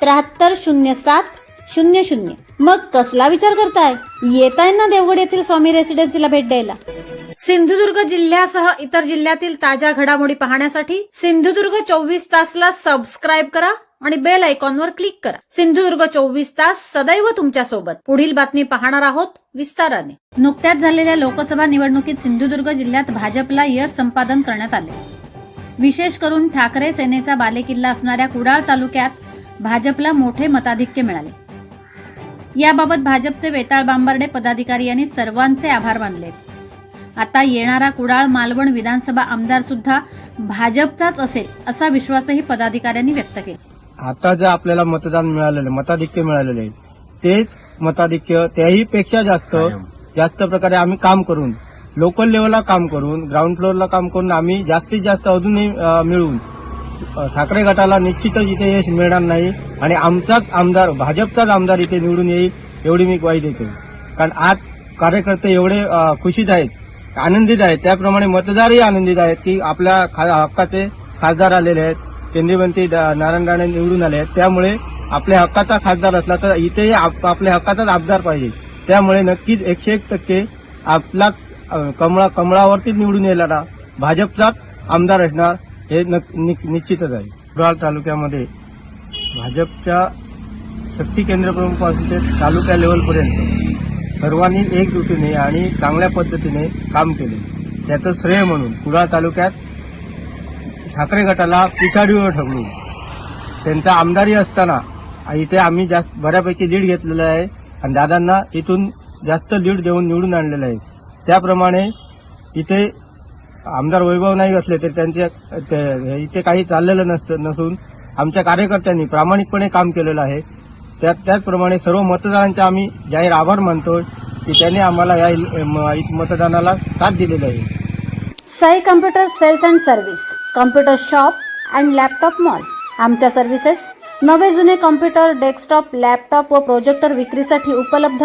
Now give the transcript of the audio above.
त्र्याहत्तर शून्य सात शून्य शून्य. मग कसला विचार करताय? येताय ना देवगड येथील स्वामी रेसिडेन्सीला भेट द्यायला. सिंधुदुर्ग जिल्ह्यासह इतर जिल्ह्यातील ताज्या घडामोडी पाहण्यासाठी सिंधुदुर्ग चोवीस तासला सबस्क्राईब करा आणि बेल आयकॉनवर क्लिक करा. सिंधुदुर्ग चोवीस तास सदैव तुमच्यासोबत पुढील बातमी पाहणार आहोत विस्ताराने. नुकत्याच झालेल्या लोकसभा निवडणुकीत सिंधुदुर्ग जिल्ह्यात भाजपला यश संपादन करण्यात आले. विशेष करून ठाकरे सेनेचा बालेकिल्ला असणाऱ्या कुडाळ तालुक्यात भाजपला मोठे मताधिक्य मिळाले. याबाबत भाजपचे वेताळ बांबर्डे पदाधिकारी यांनी सर्वांचे आभार मानले. आता येणारा कुडाळ मालवण विधानसभा आमदार सुद्धा भाजपचाच असेल असा विश्वासही पदाधिकाऱ्यांनी व्यक्त केला. आता जे आपल्याला मतदान मिळालेलं मताधिक्य मिळालेलं आहे तेच मताधिक्य त्याही पेक्षा जास्त जास्त प्रकारे आम्ही काम करून लोकल लेवलला काम करून ग्राउंड फ्लोअरला काम करून आम्ही जास्तीत जास्त अजूनही मिळवून ठाकरे गटाला निश्चितच इथे यश मिळणार नाही आणि आमचाच आमदार भाजपचाच आमदार इथे निवडून येईल एवढी मी ग्वाही देतो. कारण आज कार्यकर्ते एवढे खुशीत आहेत आनंदित आहेत. त्याप्रमाणे मतदारही आनंदित आहेत की आपल्या खा- हक्काचे खासदार आलेले आहेत. केंद्रीय मंत्री नारायण राणे निवडून आले आहेत. त्यामुळे आपल्या हक्काचा खासदार असला तर इथेही आप- आपल्या हक्काचाच आमदार पाहिजे. त्यामुळे नक्कीच एकशे एक टक्के आपला कमळा कमळावरतीच निवडून येणारा भाजपचाच आमदार असणार. हे नक- नि- निश्चितच आहे. कुडाळ तालुक्यामध्ये भाजपच्या शक्ती केंद्रप्रमुखपासून ते तालुक्या लेवलपर्यंत सर्वांनी एकजुटीने आणि चांगल्या पद्धतीने काम केले. त्याचं श्रेय म्हणून कुडाळ तालुक्यात ठाकरे गटाला पिछाडीवर ठरवून त्यांचा आमदारी असताना इथे आम्ही जास्त बऱ्यापैकी लीड घेतलेलं आहे आणि दादांना इथून जास्त लीड देऊन निवडून आणलेलं आहे. त्याप्रमाणे इथे आमदार वैभव नाईक असले तर त्यांच्या ते- इथे काही चाललेलं नसतं नसून आमच्या कार्यकर्त्यांनी प्रामाणिकपणे काम केलेलं आहे. त्यात त्याचप्रमाणे सर्व मतदारांचे आम्ही जाहीर आभार मानतो की त्यांनी आम्हाला या मतदानाला साथ दिलेली आहे. Sai computer sales and service computer shop and laptop mall आमच्या सर्व्हिसेस नवे जुने कम्प्युटर डेस्कटॉप लॅपटॉप व प्रोजेक्टर विक्रीसाठी उपलब्ध